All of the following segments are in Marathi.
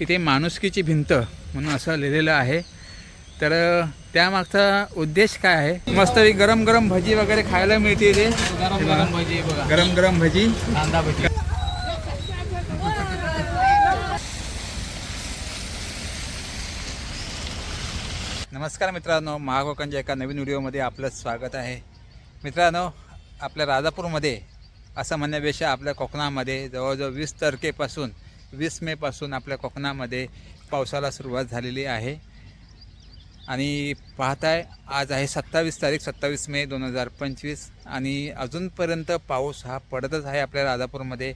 इथे माणुसकीची भिंत म्हणून असं लिहिलेलं आहे. तर त्यामागचा उद्देश काय आहे? मस्त गरम गरम भजी वगैरे खायला मिळते इथे. गरम गरम भजी गरम गरम भजी. कांदा भजी. नमस्कार मित्रांनो महाकोकणच्या एका नवीन व्हिडिओमध्ये आपलं स्वागत आहे. मित्रांनो आपल्या राजापूरमध्ये असं म्हणण्यापेक्षा आपल्या कोकणामध्ये जवळजवळ वीस तारखेपासून वीस मेपासून आपल्या कोकणामध्ये पावसाला सुरुवात झालेली आहे. आणि पाहताय आज आहे सत्तावीस तारीख सत्तावीस मे दोन हजार पंचवीस. आणि अजूनपर्यंत पाऊस हा पडतच आहे आपल्या राजापूरमध्ये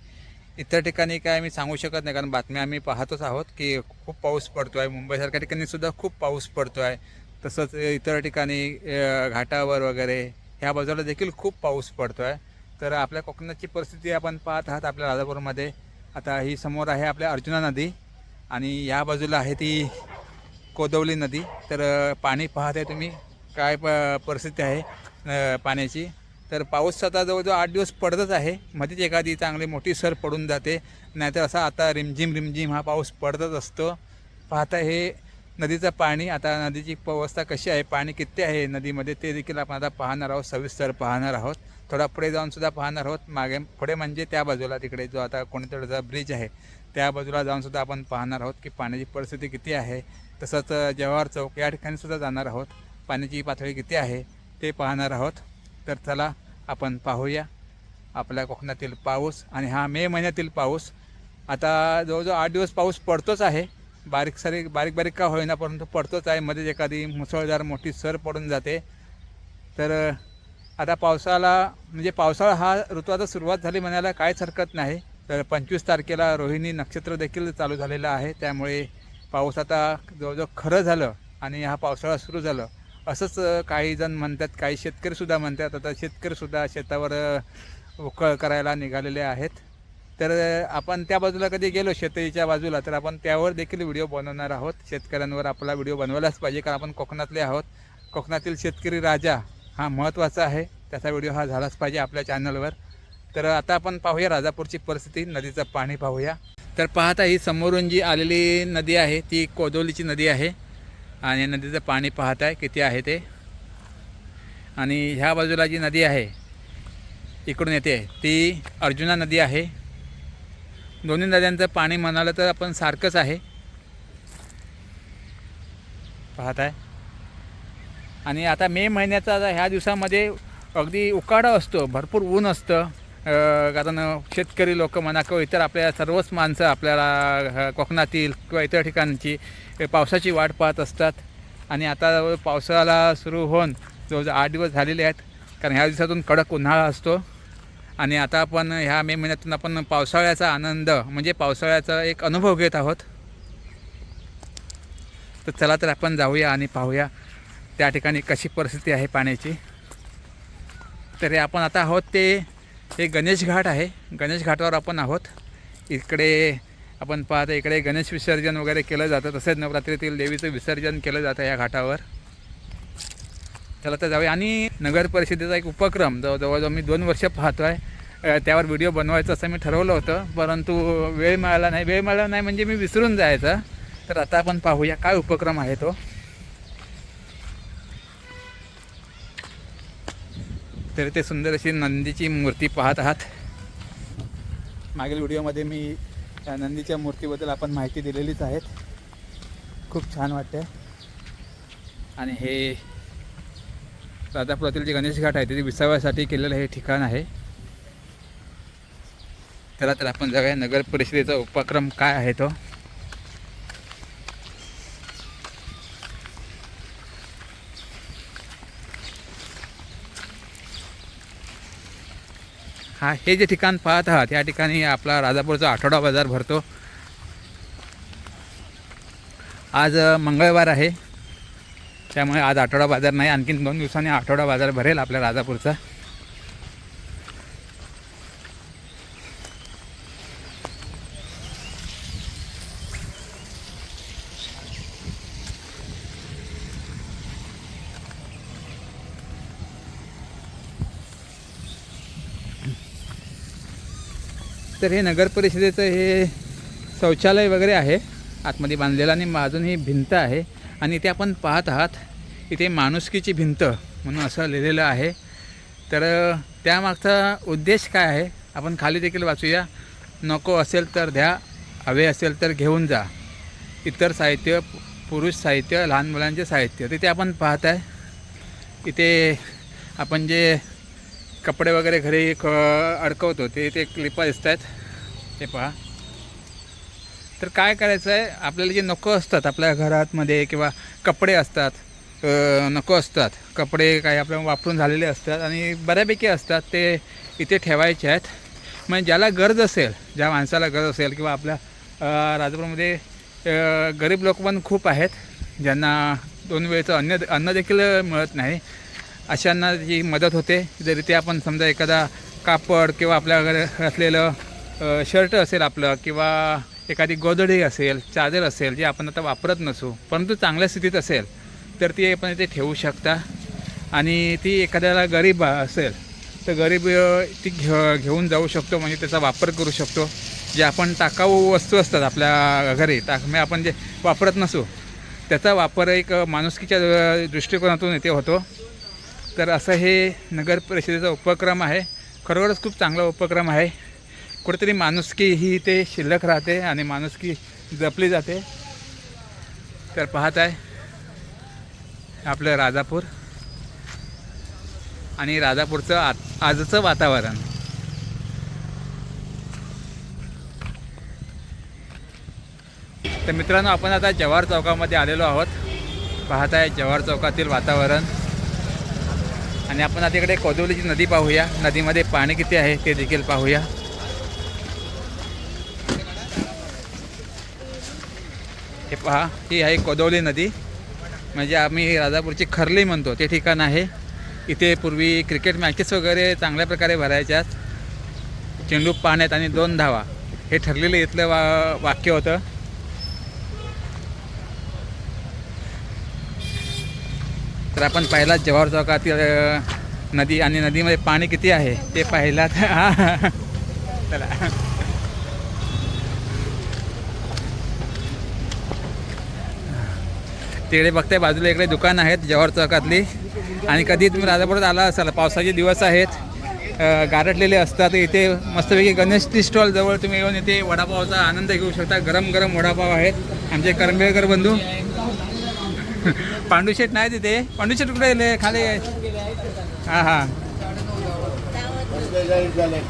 इतर ठिकाणी काय मी सांगू शकत नाही कारण बातम्या आम्ही पाहतच आहोत की खूप पाऊस पडतो आहे मुंबईसारख्या ठिकाणीसुद्धा खूप पाऊस पडतो आहे तसंच इतर ठिकाणी घाटावर वगैरे ह्या बाजूला देखील खूप पाऊस पडतो आहे तर आपल्या कोकणाची परिस्थिती आपण पाहत आहात आपल्या राजापूरमध्ये आता ही समोर आहे आपल्या अर्जुना नदी आणि या बाजूला आहे ती कोदवली नदी. तर पाणी पाहत आहे तुम्ही काय प परिस्थिती आहे पाण्याची. तर पाऊस आता जवळजवळ आठ दिवस पडतच आहे. मध्येच एखादी चांगली मोठी सर पडून जाते. नाहीतर असा आता रिमझिम रिमझिम हा पाऊस पडतच असतो. पाहता हे नदीचं पाणी आता नदीची अवस्था कशी आहे पाणी किती आहे नदीमध्ये ते देखील आपण आता पाहणार आहोत सविस्तर पाहणार आहोत. थोडा पुढे जाऊन सुद्धा पाहणार आहोत. मागे पुढे म्हणजे त्या बाजूला तिकडे जो आता कोणीतरीचा ब्रिज आहे त्या बाजूला जाऊन सुद्धा आपण पाहणार आहोत की पाण्याची परिस्थिती किती आहे. तसंच जवाहर चौक या ठिकाणी सुद्धा जाणार आहोत. पाण्याची पातळी किती आहे ते पाहणार आहोत. तर चला आपण पाहूया. आपल्या कोकणातील पाऊस आणि हा मे महिन्यातील पाऊस. आता जवळजवळ आठ दिवस पाऊस पडतोच आहे. बारीक सारीक बारीक बारीक का होईना परंतु पडतोच आहे. मध्येच एखादी मुसळधार मोठी सर पडून जाते. तर आता पावसाला म्हणजे पावसाळा हा ऋतू आता सुरुवात झाली म्हणायला काहीच हरकत नाही. तर पंचवीस तारखेला रोहिणी नक्षत्र देखील चालू झालेलं आहे. त्यामुळे पाऊस आता जवळजवळ खरं झालं आणि हा पावसाळा सुरू झालं. असंच काही जण म्हणतात काही शेतकरीसुद्धा म्हणतात. आता शेतकरीसुद्धा शेतावर उकळ करायला निघालेले आहेत. तर आपण त्या बाजूला कधी गेलो शेतीच्या बाजूला तर आपण त्यावर देखील व्हिडिओ बनवणार आहोत. शेतकऱ्यांवर आपला व्हिडिओ बनवायलाच पाहिजे कारण आपण कोकणातले आहोत. कोकणातील शेतकरी राजा हा महत्त्वाचा आहे. त्याचा व्हिडिओ हा झालाच पाहिजे आपल्या चॅनलवर. तर आता आपण पाहूया राजापूरची परिस्थिती. नदीचं पाणी पाहूया. तर पाहता ही समोरून जी आलेली नदी आहे ती कोदोलीची नदी आहे. आणि नदीचं पाणी पाहत आहे किती आहे ते. आणि ह्या बाजूला जी नदी आहे इकडून येते. ती अर्जुना नदी आहे. दोन्ही नद्यांचं पाणी म्हणालं तर आपण सारखंच आहे. पाहत आहे आणि आता मे महिन्याचा ह्या दिवसामध्ये अगदी उकाडा असतो भरपूर ऊन असतं. कारण शेतकरी लोक म्हणा किंवा इतर आपल्या सर्वच माणसं आपल्याला कोकणातील किंवा इतर ठिकाणची पावसाची वाट पाहत असतात. आणि आता जवळ सुरू होऊन जवळजवळ आठ दिवस झालेले आहेत. कारण ह्या दिवसातून कडक उन्हाळा असतो. आणि आता आपण ह्या मे महिन्यातून आपण पावसाळ्याचा आनंद म्हणजे पावसाळ्याचा एक अनुभव घेत आहोत. तर चला तर आपण जाऊया आणि पाहूया. त्या ठिकाणी कशी परिस्थिती आहे पाण्याची. तर आपण आता आहोत ते हे गणेश घाट आहे. गणेश घाटावर आपण आहोत. इकडे आपण पाहतो इकडे गणेश विसर्जन वगैरे केलं जातं. तसेच नवरात्रीतील देवीचं विसर्जन केलं जातं या घाटावर. चला तर जाऊया. आणि नगर परिषदेचा एक उपक्रम जवळ जवळजवळ मी दोन वर्ष पाहतो आहे त्यावर व्हिडिओ बनवायचं असं मी ठरवलं होतं. परंतु वेळ मिळाला नाही. वेळ मिळाला नाही म्हणजे मी विसरून जायचा. तर आता आपण पाहूया काय उपक्रम आहे तो. तर ते सुंदर अशी नंदीची मूर्ती पाहत आहात. मागील व्हिडिओमध्ये मी त्या नंदीच्या मूर्तीबद्दल आपण माहिती दिलेलीच आहेत खूप छान वाटते आणि हे राजापुरातील जे गणेश घाट आहे ते विसाव्यासाठी केलेलं हे ठिकाण आहे. चला तर आपण जाऊया नगर परिषदेचा उपक्रम काय आहे तो. हा हे जे ठिकाण पाहत आहात या ठिकाणी आपला राजापूरचा आठवडा बाजार भरतो. आज मंगळवार आहे. त्यामुळे आज आठवडा बाजार नाही आणखीन दोन दिवसांनी आठवडा बाजार भरेल आपल्या राजापूरचा. तर हे नगर परिषदेचं हे शौचालय वगैरे आहे. आतमध्ये बांधलेलं आणि अजून ही भिंत आहे. आणि ते आपण पाहत आहात इथे माणुसकीची भिंत म्हणून असं लिहिलेलं आहे. तर त्यामागचा उद्देश काय आहे? आपण खाली देखील वाचूया. नको असेल तर द्या हवे असेल तर घेऊन जा. इतर साहित्य पुरुष साहित्य लहान मुलांचे साहित्य. तिथे आपण पाहत आहे इथे आपण जे कपडे वगैरे घरी क अडकवतो ते ते क्लिपा दिसत आहेत ते पहा. तर काय करायचं आहे आपल्याला जे नको असतात आपल्या घरातमध्ये किंवा कपडे असतात नको असतात. कपडे काही आपल्या वापरून झालेले असतात आणि बऱ्यापैकी असतात ते इथे ठेवायचे आहेत. म्हणजे ज्याला गरज असेल ज्या माणसाला गरज असेल किंवा आपल्या अ, राजापूरमध्ये गरीब लोक पण खूप आहेत ज्यांना दोन वेळचं अन्न अन्न देखील मिळत नाही. अशांना जी मदत होते जरी ते आपण समजा एखादा कापड किंवा आपल्या असलेलं शर्ट असेल आपलं किंवा एखादी गोदडी असेल चादर असेल जे आपण आता वापरत नसू परंतु चांगल्या स्थितीत असेल तर ती आपण इथे ठेवू शकता. आणि ती एखाद्याला गरीब असेल तर गरीब ती घे घेऊन जाऊ शकतो म्हणजे त्याचा वापर करू शकतो. जे आपण टाकाऊ वस्तू असतात आपल्या घरी टाक म्हणजे आपण जे वापरत नसू त्याचा वापर एक माणुसकीच्या दृष्टिकोनातून इथे होतो. तर असं हे नगर परिषदेचा उपक्रम आहे. खरोखरच खूप चांगला उपक्रम आहे. कुठेतरी माणुसकी ही इथे शिल्लक राहते आणि माणुसकी जपली जाते. तर पाहत आहे आपलं राजापूर आणि राजापूरचं आ आजचं वातावरण. तर मित्रांनो आपण आता जव्हार चौकामध्ये आलेलो आहोत. पाहत आहे जव्हार चौकातील वातावरण. आणि आपण आता इकडे कोदवलीची नदी पाहूया. नदीमध्ये पाणी किती आहे ते देखील पाहूया. हे पहा ही आहे कोदवली नदी. म्हणजे आम्ही राजापूरची खरली म्हणतो ते ठिकाण आहे. इथे पूर्वी क्रिकेट मॅचेस वगैरे चांगल्या प्रकारे भरायच्यात. चेंडू पाण्यात आणि दोन धावा. हे ठरलेलं इथलं वा वाक्य होतं. तर आपण पाहिला जव्हार चौकातील नदी आणि नदीमध्ये पाणी किती आहे ते पाहिला चला. तिकडे बघताय बाजूला इकडे दुकान आहेत जव्हार चौकातली. आणि कधी तुम्ही राजापुरात आला असाल पावसाचे दिवस आहेत. गारटलेले असतात इथे मस्तपैकी गणेश टी स्टॉल जवळ तुम्ही येऊन इथे वडापावचा आनंद घेऊ शकता. गरम गरम वडापाव आहेत. आमचे करंबेळकर बंधू पांडुशेट नाही तिथे. पांडुशेट कुठे गेले? खाली. हां हां.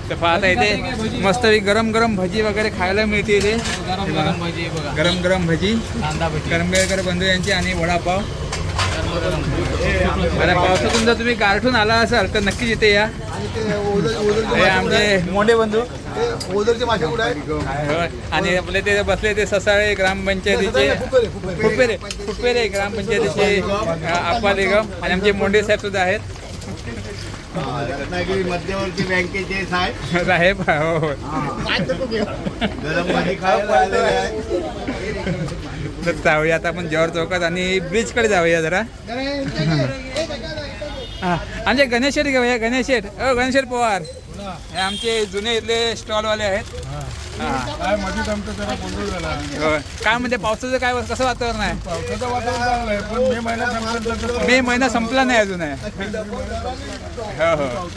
तर पाहता इथे मस्त गरम गरम भजी वगैरे खायला मिळते इथे. गरम गरम भजी गरम गरम भजी. करंबेळकर बंधू यांची आणि वडापाव. मला पावसातून जर तुम्ही गारठून आला असाल तर नक्कीच इथे या. हे आमचे मोठे बंधू. ओझरचे मासे कुठे. आणि आपले ते बसले ते ससाळे ग्रामपंचायतीचे. फुपेरे फुपेरे ग्रामपंचायतीचे आपा निगम आणि आमचे मोंडे साहेब सुद्धा आहेत. रत्नागिरी मध्यवर्ती बँकेचे साहेब. साहेब हो हो. तर जाऊया आता आपण जव्हार चौकात आणि ब्रिजकडे जाऊया जरा. हां. आमचे गणेश शेठ घेऊया गणेश शेठ हो गणेश शेठ पवार. हे आमचे जुने इथले स्टॉलवाले आहेत. हां. काय मध्येच आमचं जरा गोंधळ झाला. काय म्हणजे पावसाचं काय कसं वातावरण आहे? पावसाचं वातावरण चांगलं आहे पण मे महिना संपल्यानंतर मे महिना संपला नाही अजून आहे. हो हो.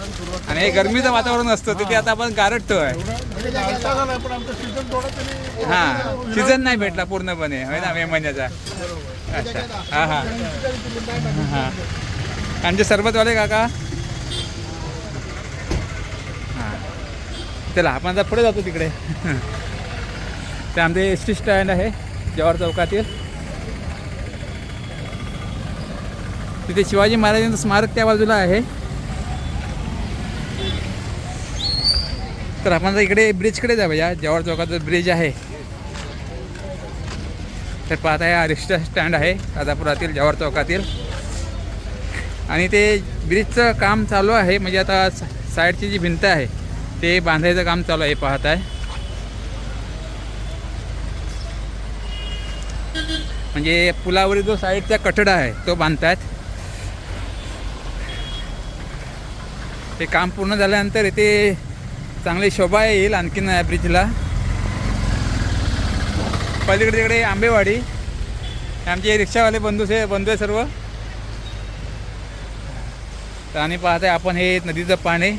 आणि हे गरमीचं वातावरण असतं तिथे आता आपण गारटतोय म्हणजे चालता झाला पण आमचं सीझन थोडं तरी हां. सीझन नाही भेटला पूर्णपणे होय ना मे महिन्याचा. अच्छा. हां. हां हां. आमचे सरबतवाले काका. हां. चला आपण आता पुढे जातो तिकडे. ते आमचे एस टी स्टँड आहे जवाहर चौकातील. तिथे शिवाजी महाराजांचं स्मारक त्या बाजूला आहे. तर आपण आता इकडे ब्रिजकडे जाऊया जवाहर चौकाचं ब्रिज आहे. तर पाहता हा रिक्षा स्टँड आहे राजापुरातील जवाहर चौकातील. आणि ते ब्रिजचं काम चालू आहे म्हणजे आता साईडची जी भिंत आहे ते बांधायचं काम चालू आहे पाहत आहे. म्हणजे पुलावरील जो साईडचा कठडा आहे तो बांधतायत. ते काम पूर्ण झाल्यानंतर इथे चांगली शोभा येईल आणखीन ब्रिजला. पलीकडे तिकडे आंबेवाडी आमचे रिक्षावाले बंधू आहे बंधू आहे सर्व. तर आणि पाहताय आपण हे नदीचं पाणी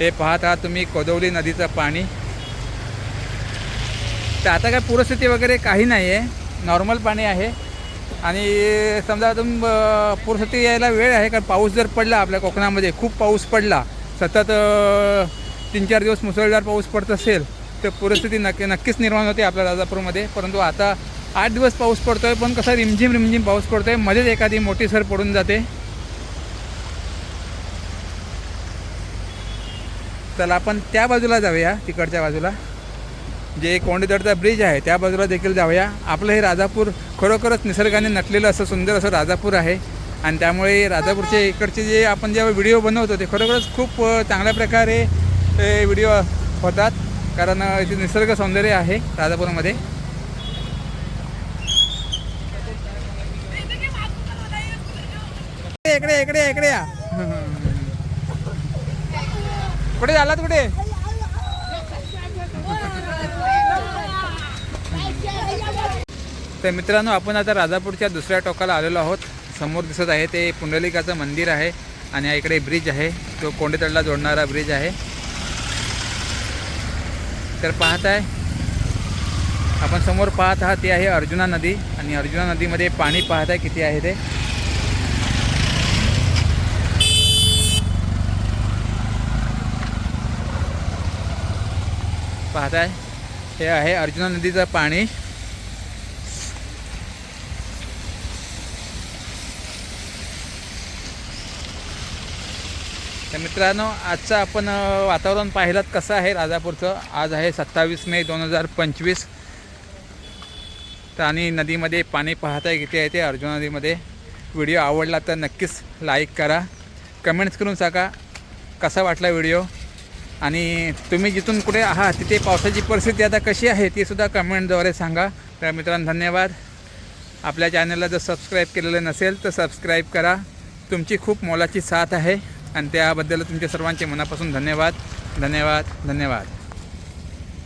हे पाहत आहात तुम्ही कोदवली नदीचं पाणी. तर आता काय पूरस्थिती वगैरे काही नाही आहे नॉर्मल पाणी आहे. आणि समजा अजून पूरस्थिती यायला वेळ आहे कारण पाऊस जर पडला आपल्या कोकणामध्ये खूप पाऊस पडला सतत तीन चार दिवस मुसळधार पाऊस पडत असेल तर पूरस्थिती नक्की नक्कीच निर्माण होते आपल्या राजापूरमध्ये. परंतु आता आठ दिवस पाऊस पडतो आहे पण कसा रिमझिम रिमझिम पाऊस पडतो आहे मध्येच एखादी मोठी सर पडून जाते. चला आपण त्या बाजूला जाऊया तिकडच्या बाजूला. जे कोंडीदडचा ब्रिज आहे त्या बाजूला देखील जाऊया. आपलं हे राजापूर खरोखरच निसर्गाने नटलेलं असं सुंदर असं राजापूर आहे. आणि त्यामुळे राजापूरचे इकडचे जे आपण जेव्हा व्हिडिओ बनवतो ते खरोखरच खूप चांगल्या प्रकारे व्हिडिओ होतात. कारण इथे निसर्ग सौंदर्य आहे राजापूरमध्ये. इकडे इकडे इकडे या. कुठे झालात कुठे तर मित्रांनो आपण आता राजापूरच्या दुसऱ्या टोकाला आलेलो आहोत. समोर दिसत आहे ते पुंडलिकाचं मंदिर आहे आणि इकडे ब्रिज आहे. तो कोंडेतडला जोडणारा ब्रिज आहे. तर पाहत आहे आपण समोर पाहत आहात ते आहे अर्जुना नदी. आणि अर्जुना नदीमध्ये पाणी पाहत आहे किती आहे ते. पाहताय. हे आहे अर्जुना नदीचं पाणी. तर मित्रांनो आजचं आपण वातावरण पाहिलं कसं आहे राजापूरचं? आज आहे सत्तावीस मे दोन हजार पंचवीस. तर आणि नदीमध्ये पाणी पाहताय किती आहे ते अर्जुना नदीमध्ये. व्हिडिओ आवडला तर नक्कीच लाईक करा. कमेंट्स करून सांगा कसा वाटला व्हिडिओ? आणि तुम्ही जिथून कुठे आहात तिथे पावसाची परिस्थिती आता कशी आहे ती सुद्धा कमेंटद्वारे सांगा. तर मित्रांनो धन्यवाद. आपल्या चॅनलला जर सबस्क्राईब केलेलं नसेल तर सबस्क्राईब करा. तुमची खूप मोलाची साथ आहे. आणि त्याबद्दल तुमच्या सर्वांचे मनापासून धन्यवाद. धन्यवाद. धन्यवाद.